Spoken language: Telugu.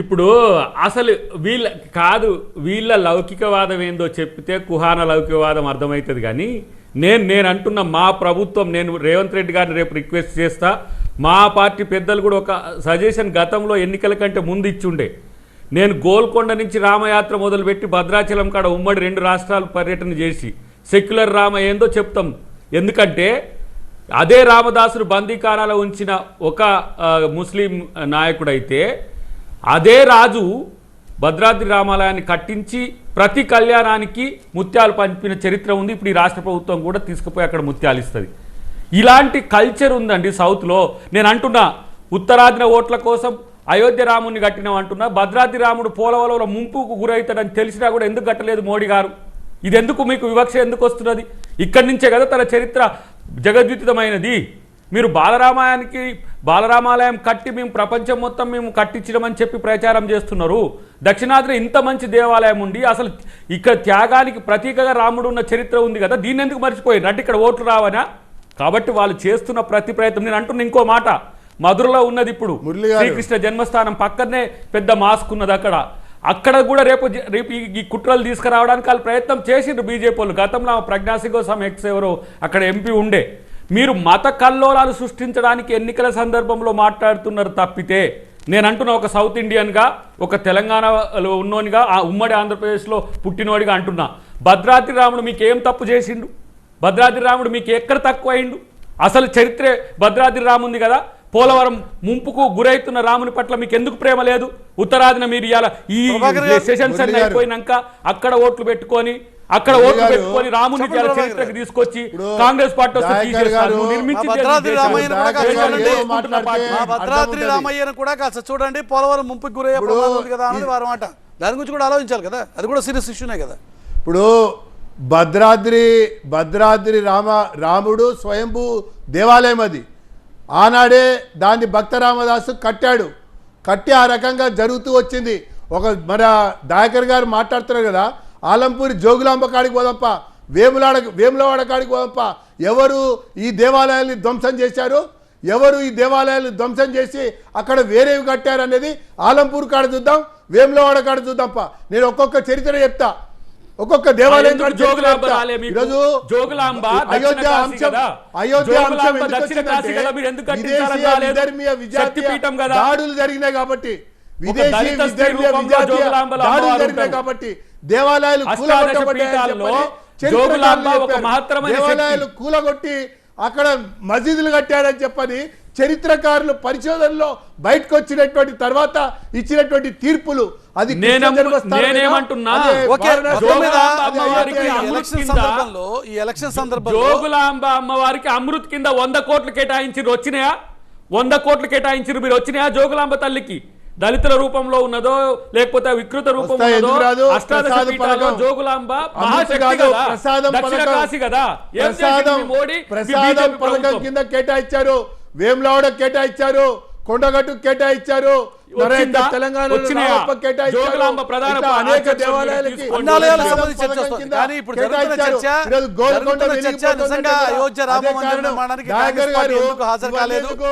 ఇప్పుడు అసలు వీళ్ళ కాదు వీళ్ళ లౌకికవాదం ఏందో చెప్తే కుహాన లౌకికవాదం అర్థమవుతుంది కానీ నేను నేను అంటున్న మా ప్రభుత్వం నేను రేవంత్ రెడ్డి గారిని రేపు రిక్వెస్ట్ చేస్తా. మా పార్టీ పెద్దలు కూడా ఒక సజెషన్ గతంలో ఎన్నికల కంటే ముందు ఇచ్చుండే. నేను గోల్కొండ నుంచి రామయాత్ర మొదలుపెట్టి భద్రాచలం కాడ ఉమ్మడి రెండు రాష్ట్రాలు పర్యటన చేసి సెక్యులర్ రామ ఏందో చెప్తాం. ఎందుకంటే అదే రామదాసుడు బందీకారాలో ఉంచిన ఒక ముస్లిం నాయకుడైతే అదే రాజు భద్రాద్రి రామాలయాన్ని కట్టించి ప్రతి కళ్యాణానికి ముత్యాలు పంపిన చరిత్ర ఉంది. ఇప్పుడు ఈ రాష్ట్ర ప్రభుత్వం కూడా తీసుకుపోయి అక్కడ ముత్యాలు ఇస్తుంది. ఇలాంటి కల్చర్ ఉందండి సౌత్లో. నేను అంటున్నా ఉత్తరాదిన ఓట్ల కోసం అయోధ్య రాముని కట్టినాం అంటున్నా భద్రాద్రి రాముడు పోలవరంలో ముంపుకు గురవుతాడని తెలిసినా కూడా ఎందుకు కట్టలేదు మోడీ గారు? ఇది ఎందుకు మీకు వివక్ష ఎందుకు వస్తున్నది? ఇక్కడి నుంచే కదా తన చరిత్ర జగద్వితమైనది మీరు బాలరామాయానికి బాలరామాలయం కట్టి మేము ప్రపంచం మొత్తం మేము కట్టించడమని చెప్పి ప్రచారం చేస్తున్నారు. దక్షిణాదిన ఇంత మంచి దేవాలయం ఉండి అసలు ఇక్కడ త్యాగానికి ప్రతీకగా రాముడు ఉన్న చరిత్ర ఉంది కదా. దీన్ని ఎందుకు మర్చిపోయారు? అంటే ఇక్కడ ఓట్లు రావనా? కాబట్టి వాళ్ళు చేస్తున్న ప్రతి ప్రయత్నం. నేను అంటున్న ఇంకో మాట. మధురలో ఉన్నది ఇప్పుడు. శ్రీకృష్ణ జన్మస్థానం పక్కనే పెద్ద మాస్క్ ఉన్నది అక్కడ. అక్కడ కూడా రేపు రేపు ఈ- కుట్రలు తీసుకురావడానికి వాళ్ళు ప్రయత్నం చేసిండ్రు బీజేపీ వాళ్ళు. గతంలో ప్రజ్ఞాసింగ్ కోసం ఎక్స్ ఎవరో అక్కడ ఎంపీ ఉండే. మీరు మత కల్లోలాలు సృష్టించడానికి ఎన్నికల సందర్భంలో మాట్లాడుతున్నారు తప్పితే నేను అంటున్న ఒక సౌత్ ఇండియన్గా ఒక తెలంగాణలో ఉన్నోనిగా ఆ ఉమ్మడి ఆంధ్రప్రదేశ్లో పుట్టినోడిగా అంటున్నా. భద్రాద్రి రాముడు మీకు ఏం తప్పు చేసిండు? భద్రాద్రి రాముడు మీకు ఎక్కడ తక్కువ అయిండు అసలు చరిత్రే భద్రాద్రి రాముంది కదా. పోలవరం ముంపుకు గురైతున్న రాముని పట్ల మీకు ఎందుకు ప్రేమ లేదు ఉత్తరాదిన మీరు ఇవాళ ఈ సెషన్స్ అన్ని. అయిపోయినాక అక్కడ ఓట్లు పెట్టుకొని అక్కడ ఓట్లు పెట్టుకొని రాముని చరిత్రకి. తీసుకొచ్చి కాంగ్రెస్ పార్టీ భద్రాద్రి. రామయ్యను కూడా కాస్త చూడండి. పోలవరం ముంపుకు గురయ్యే కదా అన్నది వారి మాట దాని గురించి కూడా ఆలోచించాలి కదా అది కూడా సీరియస్ ఇష్యూనే కదా ఇప్పుడు భద్రాద్రి భద్రాద్రి రామ రాముడు స్వయంభూ దేవాలయం అది ఆనాడే దాన్ని భక్తరామదాసు కట్టాడు. కట్టి ఆ రకంగా జరుగుతూ వచ్చింది. ఒక మన దాయకర్ గారు మాట్లాడుతున్నారు కదా ఆలంపూరి జోగులాంబ కాడికి పోదప్ప వేములాడ వేములవాడ కాడికి పోదప్ప ఎవరు ఈ దేవాలయాల్ని ధ్వంసం చేశారు? ఎవరు ఈ దేవాలయాలు ధ్వంసం చేసి అక్కడ వేరేవి కట్టారు అనేది ఆలంపూర్ కాడ చూద్దాం వేములవాడ కాడ చూద్దాంప. నేను ఒక్కొక్క చరిత్ర చెప్తా. ఒక్కొక్క దేవాలయం? ఈరోజు జోగులాంబ అయోధ్య అంశం? అయోధ్య అంశం? దాడులు జరిగినాయి కాబట్టి విదేశీ జోగులాంబల దాడులు జరిగినాయి. కాబట్టి దేవాలయాలు కూలగొట్టబడ్డాయని దేవాలయాలు కూలగొట్టి అక్కడ మసీదులు కట్టారని చెప్పని చరిత్రకారులు పరిశోధనలో బయటకు వచ్చినటువంటి తర్వాత ఇచ్చినటువంటి తీర్పులు అది జోగులాంబ అమ్మవారికి అమృత్ కింద- సందర్భంలో ఈ ఎలక్షన్ సందర్భంలో జోగులాంబ అమ్మవారికి అమృత్ కింద వంద కోట్లు కేటాయించారు వచ్చినాయా? వంద కోట్లు కేటాయించారు మీరు వచ్చినాయా జోగులాంబ తల్లికి? దళితుల రూపంలో ఉన్నదో లేకపోతే వికృత రూపం వస్తాయి, ఉన్నదో ఎందుకు రాదు? అష్టాదశ ప్రసాద పీఠాల్లో పథకం. జోగులాంబ మహాశక్తి కాదు, మోడీ? ప్రసాదం పథకం? కింద కేటాయించారు. వేములవాడ కేటాయించారు కొండగట్టు కేటాయించారు గోల్కొండ చర్చ నిజంగా. అయోధ్య రామ మందిరం. నిర్మాణానికి హాజరు కాలేదు? ఎందుకు?